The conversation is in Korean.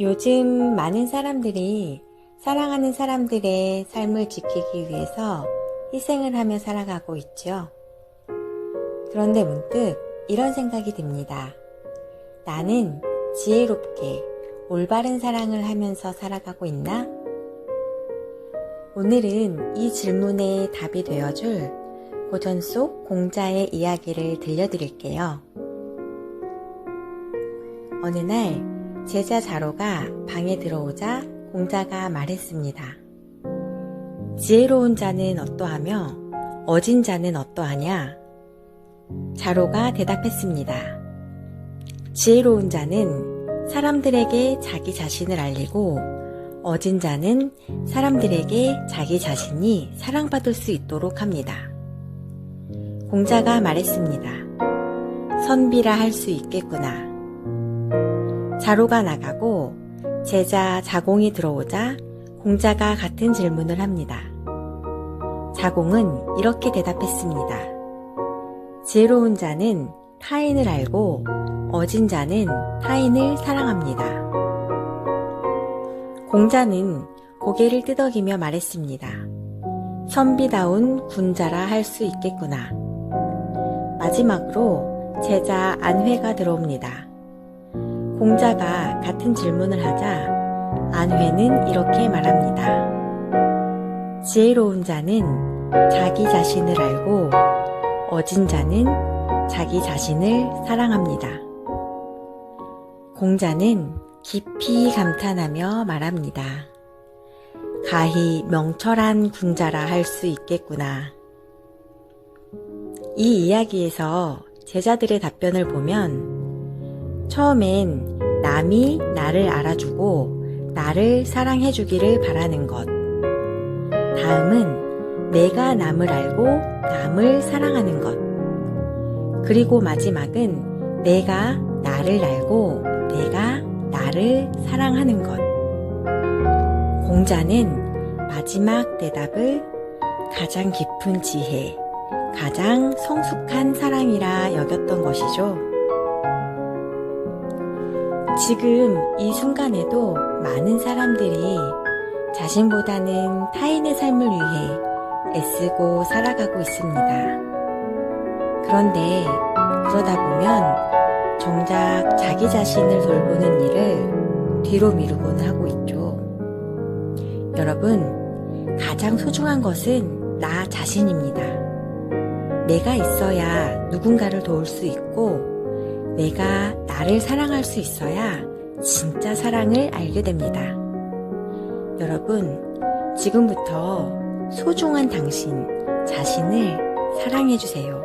요즘 많은 사람들이 사랑하는 사람들의 삶을 지키기 위해서 희생을 하며 살아가고 있죠. 그런데 문득 이런 생각이 듭니다. 나는 지혜롭게 올바른 사랑을 하면서 살아가고 있나? 오늘은 이 질문에 답이 되어줄 고전 속 공자의 이야기를 들려드릴게요. 어느 날 제자 자로가 방에 들어오자 공자가 말했습니다. 지혜로운 자는 어떠하며 어진 자는 어떠하냐? 자로가 대답했습니다. 지혜로운 자는 사람들에게 자기 자신을 알리고 어진 자는 사람들에게 자기 자신이 사랑받을 수 있도록 합니다. 공자가 말했습니다. 선비라 할 수 있겠구나. 자로가 나가고 제자 자공이 들어오자 공자가 같은 질문을 합니다. 자공은 이렇게 대답했습니다. 지혜로운 자는 타인을 알고 어진 자는 타인을 사랑합니다. 공자는 고개를 끄덕이며 말했습니다. 선비다운 군자라 할 수 있겠구나. 마지막으로 제자 안회가 들어옵니다. 공자가 같은 질문을 하자 안회는 이렇게 말합니다. 지혜로운 자는 자기 자신을 알고 어진 자는 자기 자신을 사랑합니다. 공자는 깊이 감탄하며 말합니다. 가히 명철한 군자라 할 수 있겠구나. 이 이야기에서 제자들의 답변을 보면 처음엔 남이 나를 알아주고 나를 사랑해주기를 바라는 것. 다음은 내가 남을 알고 남을 사랑하는 것. 그리고 마지막은 내가 나를 알고 내가 나를 사랑하는 것. 공자는 마지막 대답을 가장 깊은 지혜, 가장 성숙한 사랑이라 여겼던 것이죠. 지금 이 순간에도 많은 사람들이 자신보다는 타인의 삶을 위해 애쓰고 살아가고 있습니다. 그런데 그러다 보면 정작 자기 자신을 돌보는 일을 뒤로 미루곤 하고 있죠. 여러분, 가장 소중한 것은 나 자신입니다. 내가 있어야 누군가를 도울 수 있고, 내가 나를 사랑할 수 있어야 진짜 사랑을 알게 됩니다. 여러분, 지금부터 소중한 당신 자신을 사랑해 주세요.